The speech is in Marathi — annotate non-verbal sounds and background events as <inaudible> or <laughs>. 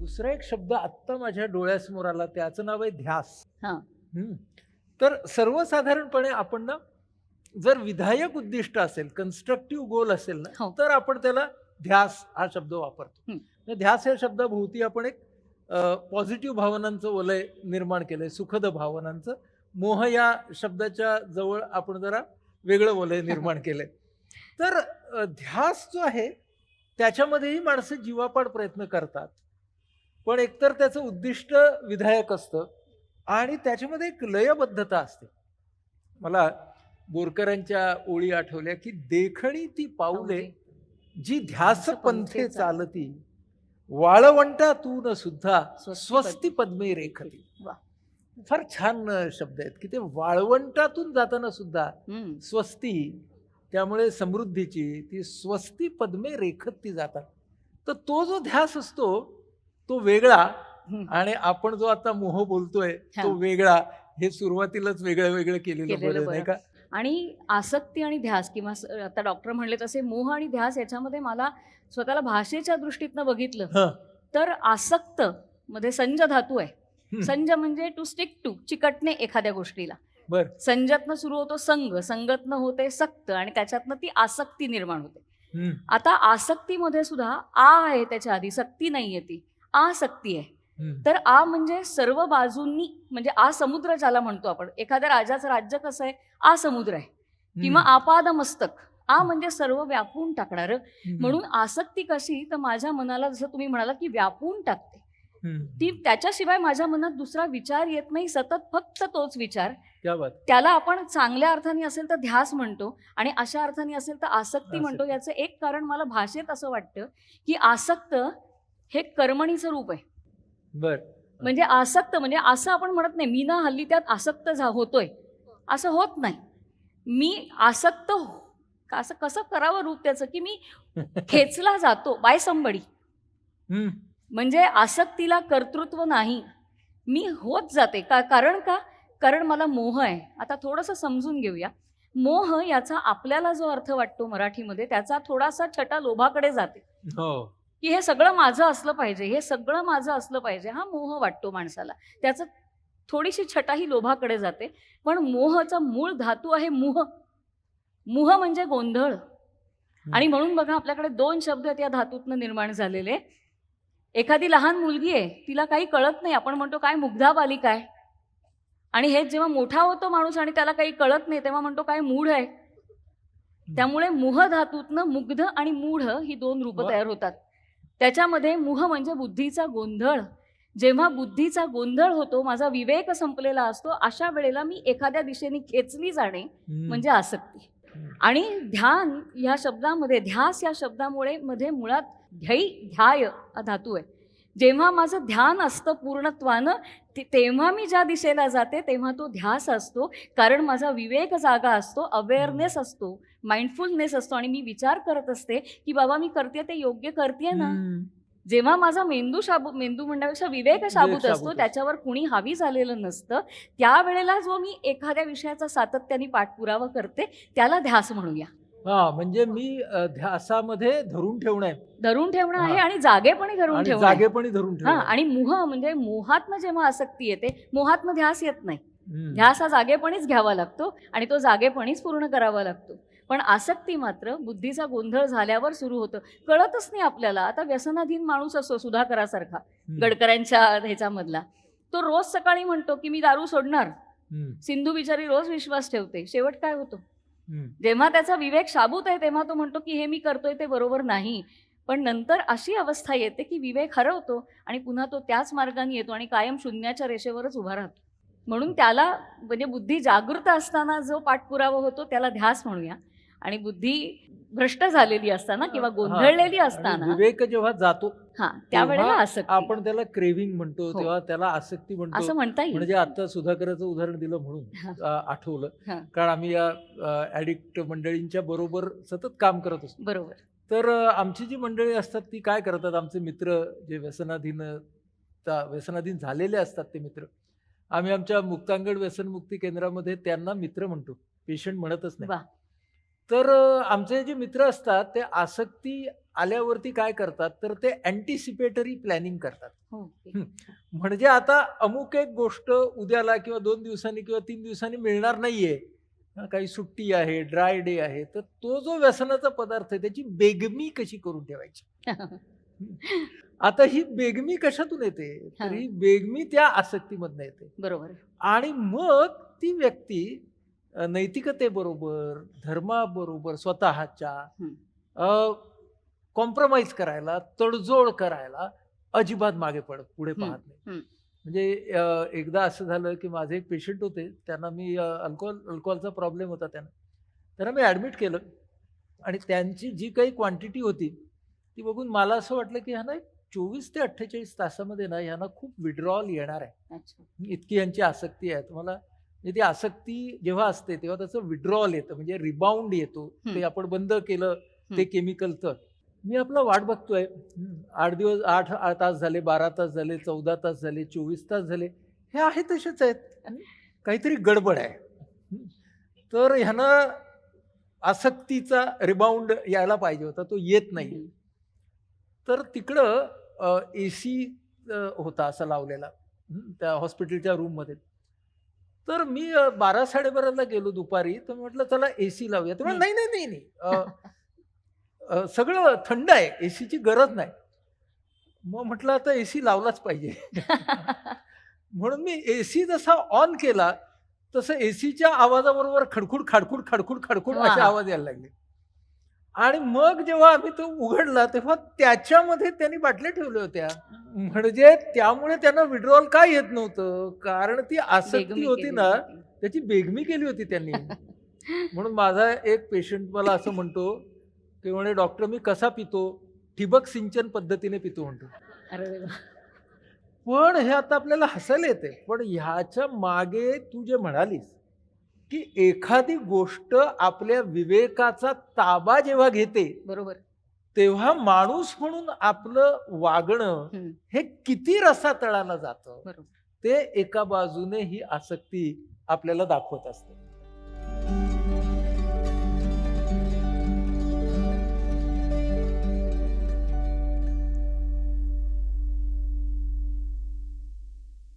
दुसरा एक शब्द आत्ता माझ्या डोळ्यासमोर आला त्याचं नाव आहे ध्यास हा. हम्म. तर सर्वसाधारणपणे आपण ना जर विधायक उद्दिष्ट असेल कन्स्ट्रक्टिव्ह गोल असेल ना हो. तर आपण त्याला ध्यास हा शब्द वापरतो ध्यास या शब्दाभोवती आपण एक पॉझिटिव्ह भावनांचं वलय निर्माण केलंय सुखद भावनांचं मोह या शब्दाच्या जवळ आपण जरा वेगळं वलय निर्माण <laughs> केलंय तर ध्यास जो आहे त्याच्यामध्येही माणसं जीवापाड प्रयत्न करतात पण एकतर त्याचं उद्दिष्ट विधायक असतं आणि त्याच्यामध्ये एक लयबद्धता असते. मला बोरकरांच्या ओळी आठवल्या की देखणी ती पाऊले जी ध्यास पंथे चालती वाळवंटातून सुद्धा स्वस्ती पद्मे. रेखती. फार छान शब्द आहेत की ते वाळवंटातून जाताना सुद्धा. स्वस्ती त्यामुळे समृद्धीची ती स्वस्ती पद्मे रेखत ती जातात. तर तो जो ध्यास असतो तो वेगळा. आणि आपण जो आता मोह बोलतोय तो. वेगळा हे सुरुवातीलाच वेगळं वेगळं केलेलं बरं नाही का आणि आसक्ती आणि ध्यास किंवा आता डॉक्टर म्हणले तसे मोह आणि ध्यास याच्यामध्ये मला स्वतःला भाषेच्या दृष्टीतनं बघितलं. तर आसक्त मध्ये संज धातू आहे. संज म्हणजे टू स्टिक टू चिकटणे एखाद्या गोष्टीला बर संजतनं सुरू होतो संग संगतनं होते सक्त आणि त्याच्यातनं ती आसक्ती निर्माण होते. आता आसक्तीमध्ये सुद्धा आ आहे त्याच्या आधी सक्ती नाहीये ती आसक्ती आहे. तर आ म्हणजे सर्व बाजूंनी म्हणजे आ समुद्र ज्याला म्हणतो आपण एखाद्या राजाचं राज्य कसं आहे? आ समुद्र आहे. किंवा आपाद मस्तक. आ म्हणजे सर्व व्यापून टाकणार. म्हणून आसक्ती कशी? तर माझ्या मनाला जसं तुम्ही म्हणाला की व्यापून टाकते. ती त्याच्याशिवाय माझ्या मनात दुसरा विचार येत नाही. सतत फक्त तोच विचार. त्याला आपण चांगल्या अर्थाने असेल तर ध्यास म्हणतो आणि अशा अर्थाने असेल तर आसक्ती. म्हणतो. याचं एक कारण मला भाषेत असं वाटतं की आसक्त हे कर्मणीचं रूप आहे. बर. म्हणजे आसक्त म्हणजे असं आपण म्हणत नाही मी ना हल्ली त्यात आसक्त झा होतोय. असं होत नाही. मी आसक्त हो- असं कसं करावं रूप त्याचं? की मी खेचला जातो बाय संबडी. म्हणजे आसक्तीला कर्तृत्व नाही. मी होत जाते. का कारण का? कारण मला मोह आहे. आता थोडंसं समजून घेऊया. मोह याचा आपल्याला जो अर्थ वाटतो मराठीमध्ये त्याचा थोडासा छटा लोभाकडे जाते. हो. की हे सगळं माझं असलं पाहिजे हे सगळं माझं असलं पाहिजे हा मोह वाटतो माणसाला. त्याचं थोडीशी छटा ही लोभाकडे जाते पण मोहचा मूळ धातू आहे मुह. मुह म्हणजे गोंधळ. आणि म्हणून बघा आपल्याकडे दोन शब्द आहेत या धातूतनं निर्माण झालेले. एखादी लहान मुलगी आहे तिला काही कळत नाही आपण म्हणतो काय मुग्धा बालिका आहे. आणि हे जेव्हा मोठा होतो माणूस आणि त्याला काही कळत नाही तेव्हा म्हणतो काय मूढ आहे. त्यामुळे मुह धातूतनं मुग्ध आणि मूढ ही दोन रूपं. तयार होतात. त्याच्यामध्ये मुह म्हणजे बुद्धीचा गोंधळ. जेव्हा बुद्धीचा गोंधळ होतो माझा विवेक संपलेला असतो अशा वेळेला मी एखाद्या दिशेने खेचली जाणे. म्हणजे आसक्ती. आणि ध्यान या शब्दामध्ये ध्यास या शब्दामुळे मध्ये मुळात ध्यै ध्याय हा धातू आहे. जेव्हा माझं ध्यान असतं पूर्णत्वानं ते- तेव्हा मी ज्या दिशेला जाते तेव्हा तो ध्यास असतो. कारण माझा विवेक जागा असतो अवेअरनेस असतो. माइंडफुलनेस असतो आणि मी विचार करत असते की बाबा मी करते ते योग्य करते ना. जेव्हा माझा मेंदू शाबू मेंदू म्हणण्यापेक्षा विवेक शाबूत असतो. त्याच्यावर कुणी हावी झालेलं नसतं त्यावेळेला जो मी एखाद्या विषयाचा सातत्याने पाठपुरावा करते त्याला ध्यास म्हणूया हा म्हणजे मी ध्यासामध्ये धरून ठेवणं आहे धरून ठेवणं आहे. आणि जागेपणी धरून ठेवणं. जागेपणी धरून हा ठेवणं. आणि मोह म्हणजे मोहातनं जेव्हा आसक्ती येते मोहातनं ध्यास येत नाही. ध्यास हा जागेपणीच घ्यावा लागतो आणि तो जागेपणीच पूर्ण करावा लागतो पण आसक्ती मात्र बुद्धीचा गोंधळ झाल्यावर सुरू होतं. कळतच नाही आपल्याला. आता व्यसनाधीन माणूस असतो सुधाकरासारखा. गडकऱ्यांच्या ह्याच्यामधला. तो रोज सकाळी म्हणतो की मी दारू सोडणार. सिंधू बिचारी रोज विश्वास ठेवते. शेवट काय होतो. जेव्हा त्याचा विवेक शाबूत आहे तेव्हा तो म्हणतो की हे मी करतोय ते बरोबर नाही. पण नंतर अशी अवस्था येते की विवेक हरवतो आणि पुन्हा तो त्याच मार्गाने येतो आणि कायम शून्याच्या रेषेवरच उभा राहतो. म्हणून त्याला म्हणजे बुद्धी जागृत असताना जो पाठपुरावा होतो त्याला ध्यास म्हणूया. आणि बुद्धी भ्रष्ट झालेली असताना किंवा गोंधळलेली असताना विवेक जेव्हा जातो हा त्यावेळेला आसक्ती. आपण त्याला क्रेविंग म्हणतो हो. तेव्हा त्याला आसक्ती असं म्हणतो म्हणता येईल. म्हणजे आता सुधाकराचं उदाहरण दिलं. म्हणून आठवलं. कारण आम्ही या ऍडिक्ट मंडळींच्या बरोबर सतत काम करत असतो. बरोबर. तर आमची जी मंडळी असतात ती काय करतात? आमचे मित्र जे व्यसनाधीन व्यसनाधीन झालेले असतात ते मित्र. आम्ही आमच्या मुक्तांगण व्यसनमुक्ती केंद्रामध्ये त्यांना मित्र म्हणतो. पेशंट म्हणतच नाही. तर आमचे जे मित्र असतात ते आसक्ती आल्यावरती काय करतात? तर ते अँटिसिपेटरी प्लॅनिंग करतात. हो म्हणजे आता अमुक एक गोष्ट उद्याला किंवा दोन दिवसांनी किंवा तीन दिवसांनी मिळणार नाहीये. काही सुट्टी आहे ड्राय डे आहे तर तो जो व्यसनाचा पदार्थ आहे त्याची बेगमी कशी करून ठेवायची? <laughs> आता ही बेगमी कशातून येते? तर हा. बेगमी त्या आसक्तीमधनं येते. बरोबर. आणि मग ती व्यक्ती नैतिकतेबरोबर धर्माबरोबर स्वतःच्या. कॉम्प्रोमाइज करायला तडजोड करायला अजिबात मागे पडत पुढे पाहत नाही. म्हणजे एकदा असं झालं की माझे एक पेशंट होते त्यांना मी अल्कोहोल अल्कोहोलचा प्रॉब्लेम होता त्यांना. त्यांना मी ॲडमिट केलं आणि त्यांची जी काही क्वांटिटी होती ती बघून मला असं वाटलं की ह्यांना चोवीस ते अठ्ठेचाळीस तासामध्ये ना ह्यांना खूप विड्रॉल येणार आहे. इतकी यांची आसक्ती आहे. तुम्हाला म्हणजे ती आसक्ती जेव्हा असते तेव्हा त्याचं विड्रॉल येतं म्हणजे रिबाउंड येतो. ते आपण बंद केलं ते. केमिकल तर मी आपला वाट बघतोय आठ दिवस आठ आठ तास झाले बारा तास झाले चौदा तास झाले चोवीस तास झाले हे आहे तसेच आहेत. काहीतरी गडबड आहे. तर ह्यानं आसक्तीचा रिबाउंड यायला पाहिजे होता तो येत नाही. तर तिकडं ए सी होता असा लावलेला त्या हॉस्पिटलच्या रूममध्ये तर मी बारा साडेबाराला गेलो दुपारी. तर मी म्हटलं चला ए सी लावूया. तर नाही नाही नाही सगळं थंड आहे. ए सीची गरज नाही. मग म्हटलं आता ए सी लावलाच पाहिजे. <laughs> म्हणून मी ए सी जसा ऑन केला तसं ए सीच्या आवाजाबरोबर खडखुड खाडखुड खडखुड खडखुड. असे आवाज यायला लागले. आणि मग जेव्हा आम्ही तो उघडला तेव्हा त्याच्यामध्ये त्यांनी बाटल्या ठेवल्या होत्या. म्हणजे त्यामुळे त्यांना विड्रॉल का येत नव्हतं? कारण ती आसक्ती होती ना. त्याची बेगमी केली होती त्यांनी. <laughs> म्हणून माझा एक पेशंट मला असं म्हणतो की म्हणे डॉक्टर मी कसा पितो? ठिबक सिंचन पद्धतीने पितो म्हणतो. पण हे आता आपल्याला हसायला येते पण ह्याच्या मागे तू जे म्हणालीस की एखादी गोष्ट आपल्या विवेकाचा ताबा जेव्हा घेते बरोबर. तेव्हा माणूस म्हणून आपलं वागणं. हे किती रसातळाला जातं. ते एका बाजूने ही आसक्ती आपल्याला दाखवत असते.